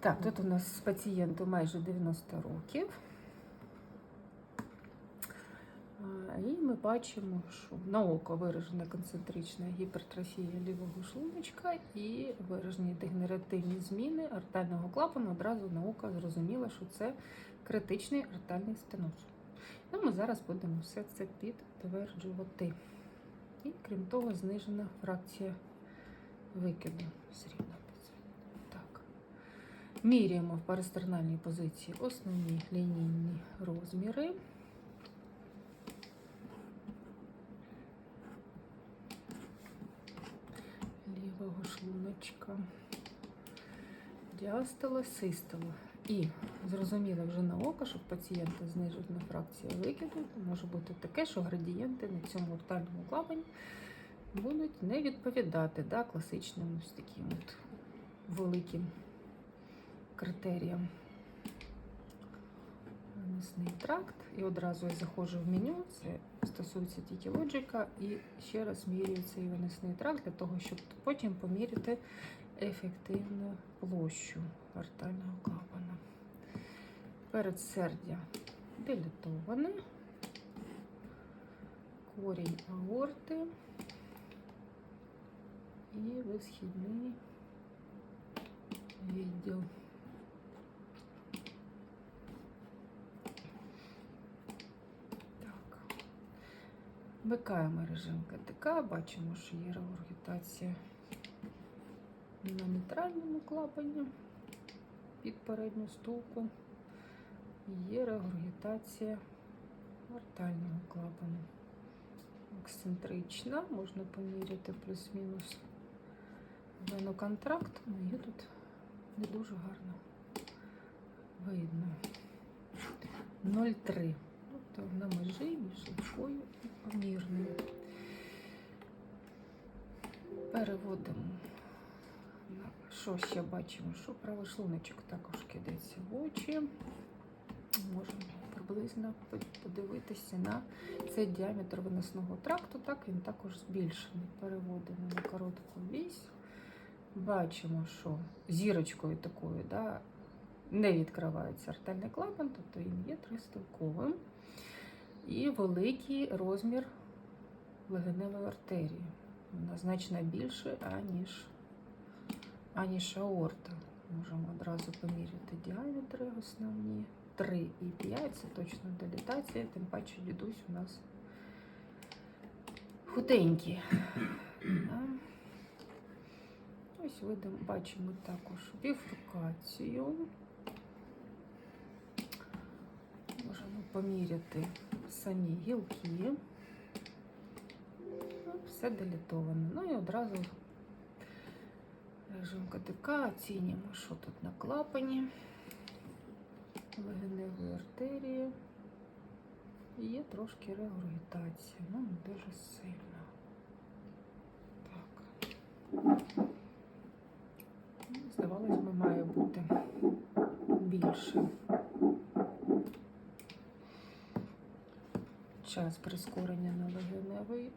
Так, тут у нас пацієнту майже 90 років. І ми бачимо, що на око виражена концентрична гіпертрофія лівого шлуночка і виражені дегенеративні зміни артального клапану. Одразу на око зрозуміло, що це критичний артальний стеноз. Ну, ми зараз будемо все це підтверджувати. І крім того, знижена фракція викиду. Так. Міряємо в парастернальній позиції основні лінійні розміри. Лівого шлуночка. Діастоло, систоло. І зрозуміло вже на око, що в пацієнта знижена фракція викиду. Може бути таке, що градієнти на цьому ортальному клапані будуть не відповідати да, класичним таким от великим критеріям. Виносний тракт. І одразу я заходжу в меню. Це стосується тільки лоджика. І ще раз міряю цей виносний тракт для того, щоб потім поміряти ефективну площу артального клапана. Передсердя дилітоване. Корінь аорти і висхідний відділ. Так. Вмикаємо режим КТК, бачимо, що є регургітація на нейтральному клапані під передню стулку. Є регургітація артального клапану. Ексцентрична, можна поміряти плюс-мінус веноконтракт, але її тут не дуже гарно видно. 0,3. На межі між легкою і помірною. Переводимо. Що ще бачимо? Що правий шлуночок також кидається в очі. Можемо приблизно подивитися на цей діаметр виносного тракту. Так він також збільшений. Переводимо на коротку вісь. Бачимо, що зірочкою такою да, не відкривається артельний клапан, тобто він є тристилковим. І великий розмір легеневої артерії. Вона значно більше, аніж, аніж аорта. Можемо одразу поміряти діаметри основні. 3 і 5 це точно дилітація, тим паче дідусь у нас худенький. Ось видимо, бачимо також біфрукацію. Можемо поміряти самі гілки. Ну, Все делітовано. Ну і одразу режим КТК оцінюємо, що тут на клапані, легеневої артерії. І Є трошки регургітації, ну не дуже сильно. Так. Ну, Здавалось би, має бути більше. Час прискорення на легеневої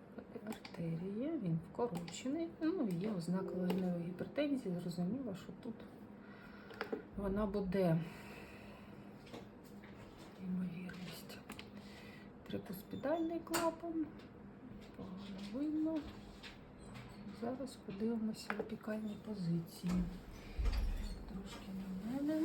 артерії, він вкорочений. Ну, є ознака легеневої гіпертензії. Зрозуміло, що тут вона буде ймовірність. Трикуспідальний клапан. Погано. Зараз подивимося в опікальній позиції. Трошки на мене.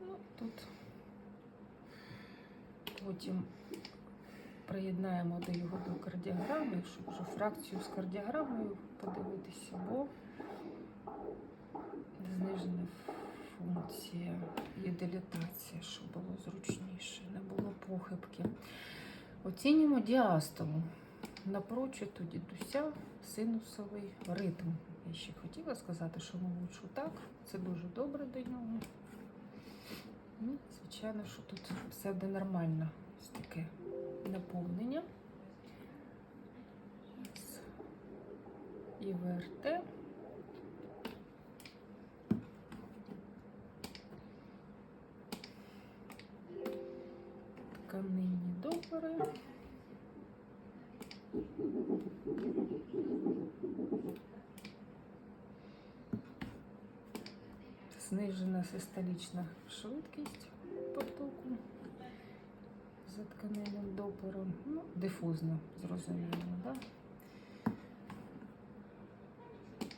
Ну, тут потім приєднаємо до його до кардіограми, щоб вже фракцію з кардіограмою подивитися, бо знижена функція і дилітація, щоб було зручніше, не було похибки. Оцінюємо діастолу. Напрочуд у дідуся синусовий ритм. Я ще хотіла сказати, що молодшу так. Це дуже добре до нього. Ну, звичайно, що тут все буде нормально. Ось таке наповнення. Зараз. І ВРТ. тканинні допери. Знижена систолічна швидкість потоку за тканинним допором. Ну, дифузно, зрозуміло, да?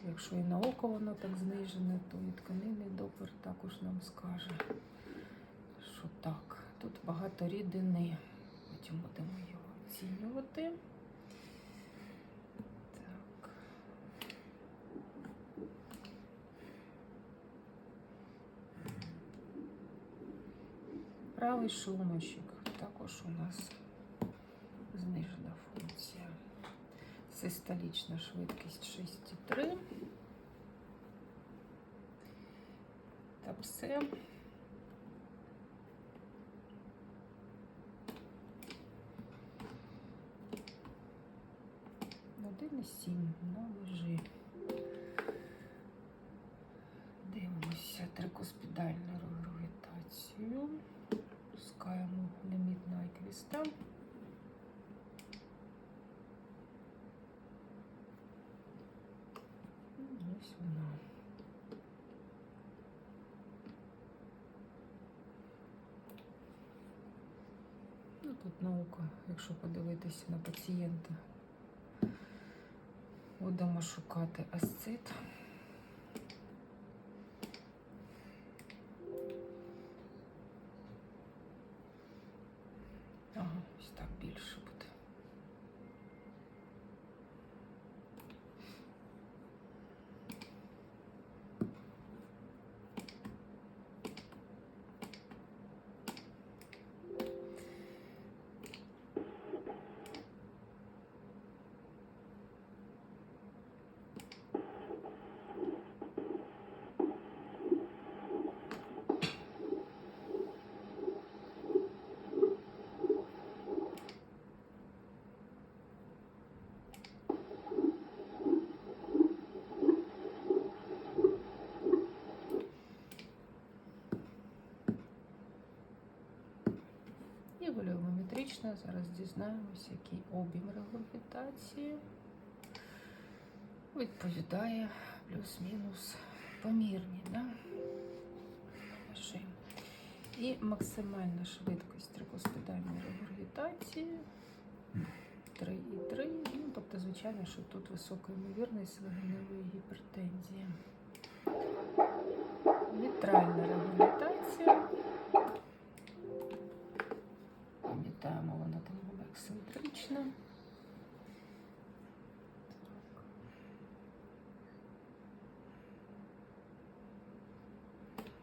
Якщо і на око воно так знижене, то і тканинний допор також нам скаже, що так. Тут багато рідини. Потім будемо його оцінювати. Так. Правий шлуночок також у нас знижена функція. Систолічна швидкість 6,3. Та все. Один сім на лежи. Дивимося трикоспідальну регургітацію. Пускаємо ліміт на. Ось вона. Ну, тут наука, якщо подивитися на пацієнта, будемо шукати асцит. Ага, ось так більше буде. І зараз дізнаємося, який об'єм регургітації відповідає плюс-мінус помірні. Да? І максимальна швидкість трикоспідальної регургітації 3,3. Ну, тобто, звичайно, що тут висока ймовірність легеневої гіпертензії. Мітральна регургітація. Пам'ятаємо, вона там ексцентрична.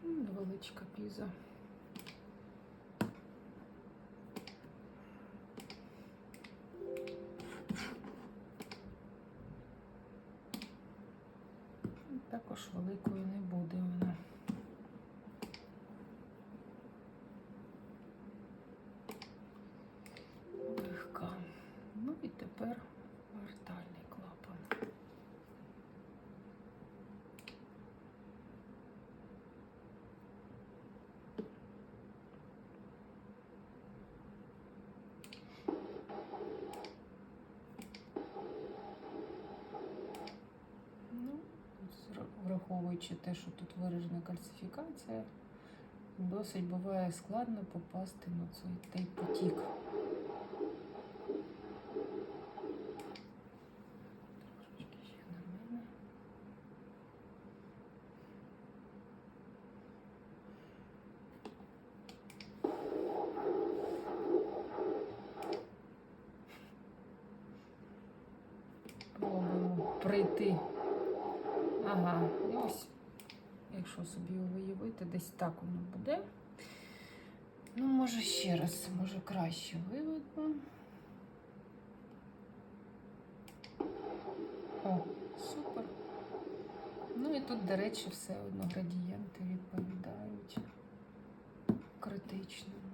Невеличка піза. Також великою не буде вона. легка. Ну і тепер вертальний клапан. Ну, зра- враховуючи те, що тут виражена кальцифікація, досить буває складно попасти на цей потік. Пробуємо прийти. Ага, ось, якщо собі уявити, десь так воно буде. Ну, може ще раз, може краще виведу. О, супер. Ну і тут, до речі, все одно градієнти відповідають критичному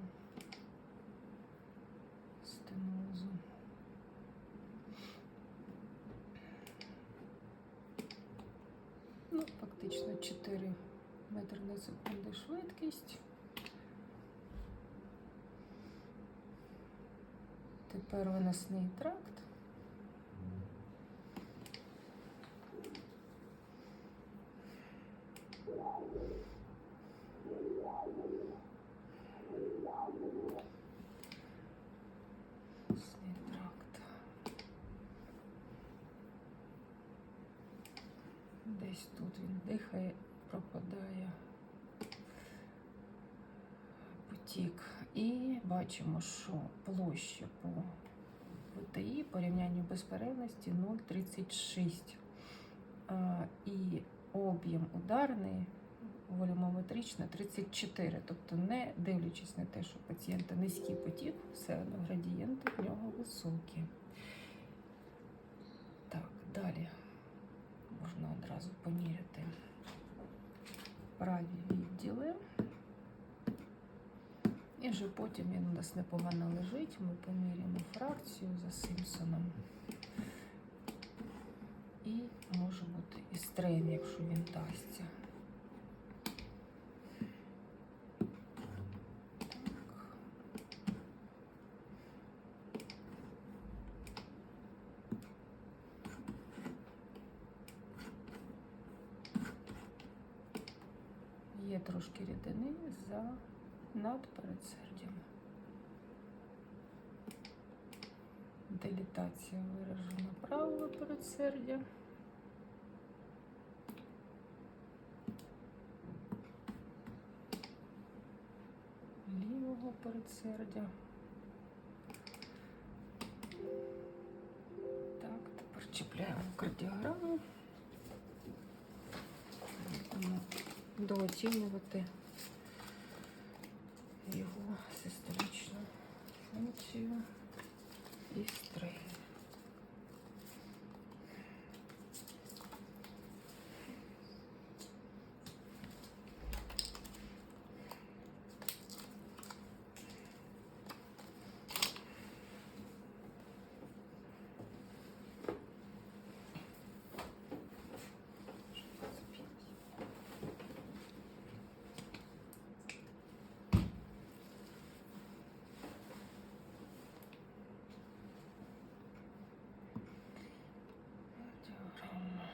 4 метри на секунду швидкість. Тепер у нас нейтракт. тракт. Бачимо, що площа по ВТІ порівнянню безперервності 0,36. І об'єм ударний волюмометрично 34. Тобто, не дивлячись на те, що пацієнта низький потік, все одно градієнти в нього високі. Так, далі можна одразу поміряти праві відділи. І вже потім він у нас непогано лежить. Ми поміряємо фракцію за Симпсоном. І може бути і стрейн, якщо він дасться. Є трошки рідини за над передсердям. Делітація виражена правого передсердя. Лівого передсердя. Так, тепер чіпляємо кардіограму. Будемо дооцінювати системічну функцію і стрейн. Діаграма.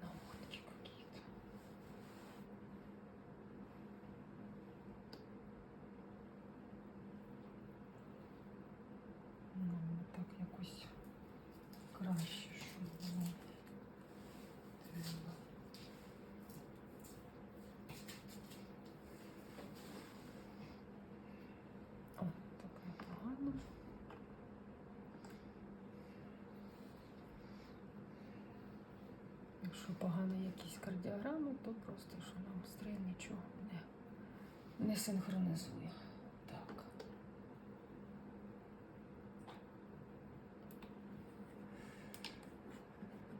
Наводочки какие-то. Ну, так якось краще, щоб було. Треба. О, так Якщо погана якісь кардіограми, то просто що нам стрій нічого не, не синхронізує. Так.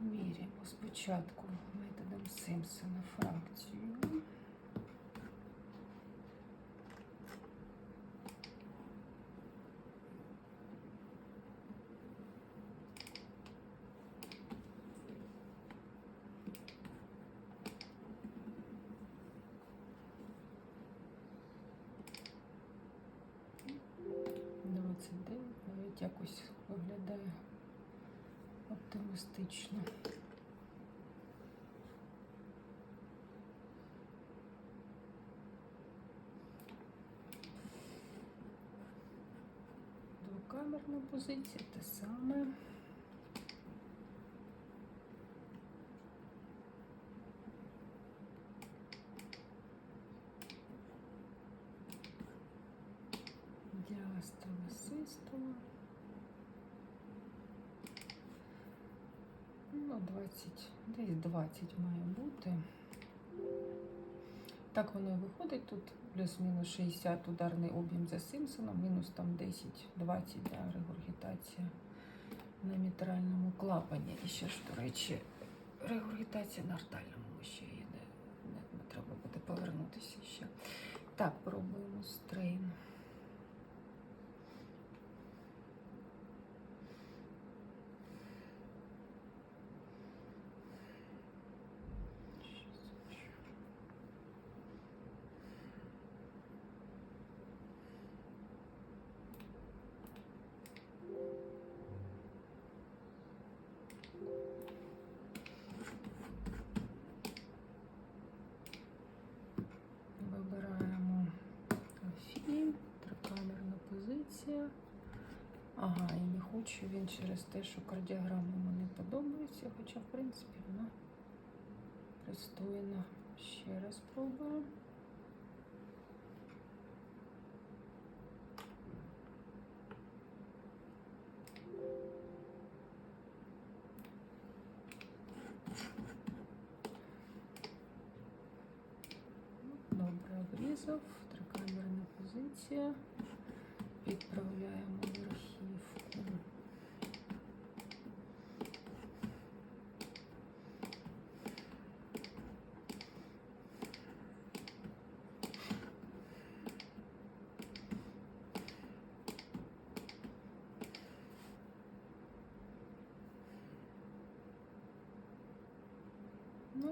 Міряємо спочатку методом Симпсона фракцію. Якось виглядає оптимістично. Двокамерна позиція те саме. Діастола, систола. Ну, 20, десь 20 має бути. Так воно і виходить тут плюс-мінус 60 ударний об'єм за Симпсоном, мінус там 10-20 для регургітація на мітральному клапані. І ще ж, до речі, регургітація на артальному ще не, не треба буде повернутися ще. Так, пробуємо стрейн. Ага, і не хочу він через те, що кардіограма не подобається, хоча, в принципі, вона пристойна. Ще раз пробую. Добре, обрізав. Трикамерна позиція. Відправляємо в архівку.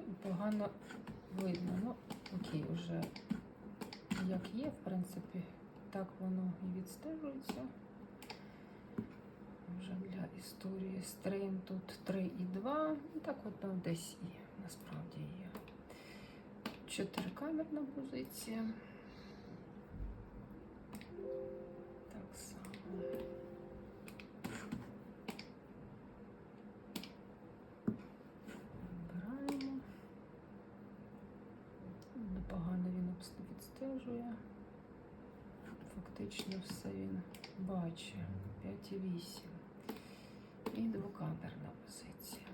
Ну погано видно. Ну, окей, вже як є, в принципі, так воно і відстежується. Вже для історії стрим тут 3 і 2. І так от там десь і насправді є. Чотирикамерна позиція. Фактично все він бачить. 5,8. І двокамерна позиція.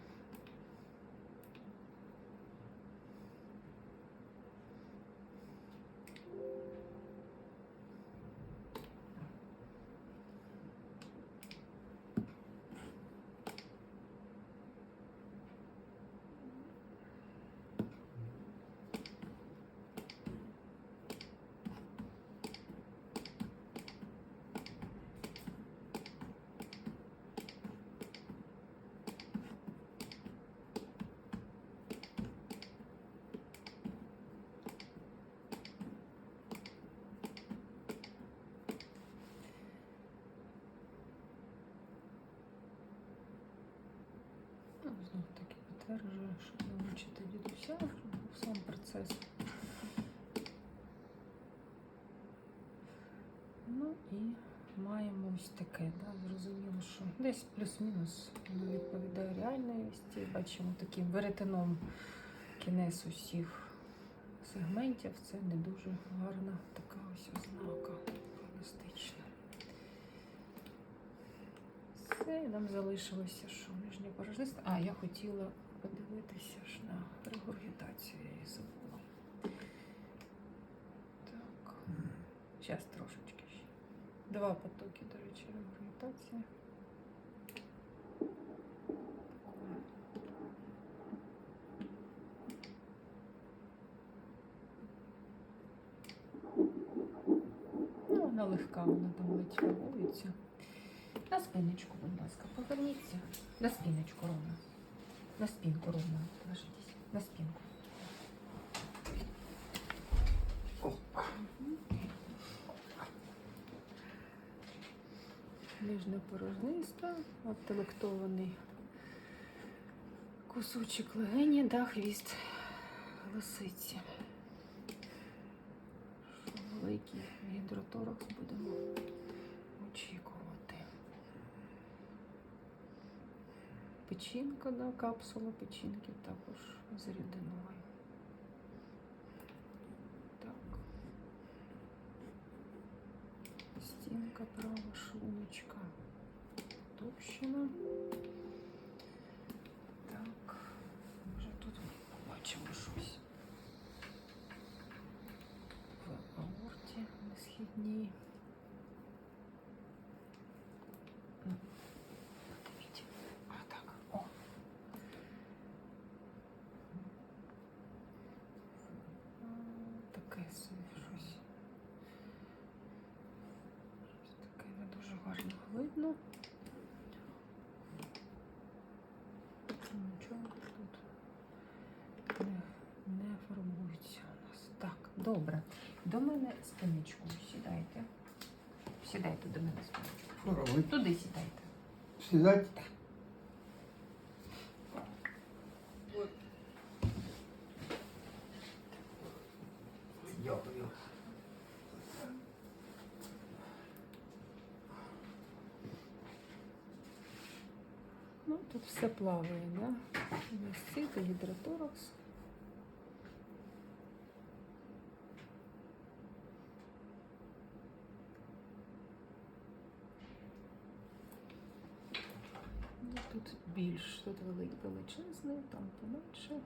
Ну, Знов таки підтверджую, щоб дідуся, сам процес. Ну і маємо ось таке, да, зрозуміло, що десь плюс-мінус воно відповідає реальності. Бачимо таким веретеном кінець усіх сегментів. Це не дуже гарна така ось ознака пластична. Все, нам залишилося, що нижня порожниста. А, я хотіла подивитися ж на регургітацію, я її забула. Так. Зараз трошечки ще. Два потоки, до речі, регургітації. Ну, вона легка, вона там ледь фарбується. На спиночку, будь ласка, поверніться. На спиночку ровно. На спинку ровно. Ложитесь. На спинку. Нижня порожниста, отелектований кусочок легені, да, хвіст лисиці. Великий гідроторакс будемо очікувати. Печінка, да, капсула печінки також з рідиною. Так. Стінка права шлуночка. Товщина. Так. Може тут побачимо щось. В аорті на східній. Видно. Нічого тут не, не фарбується у нас. Так, добре. До мене спиночку сідайте. Сідайте до мене спиночку. Що? Туди сідайте. Сідайте? Дякую. плаває, да? Ось ці, це. Тут більш тут величезний, там поменше.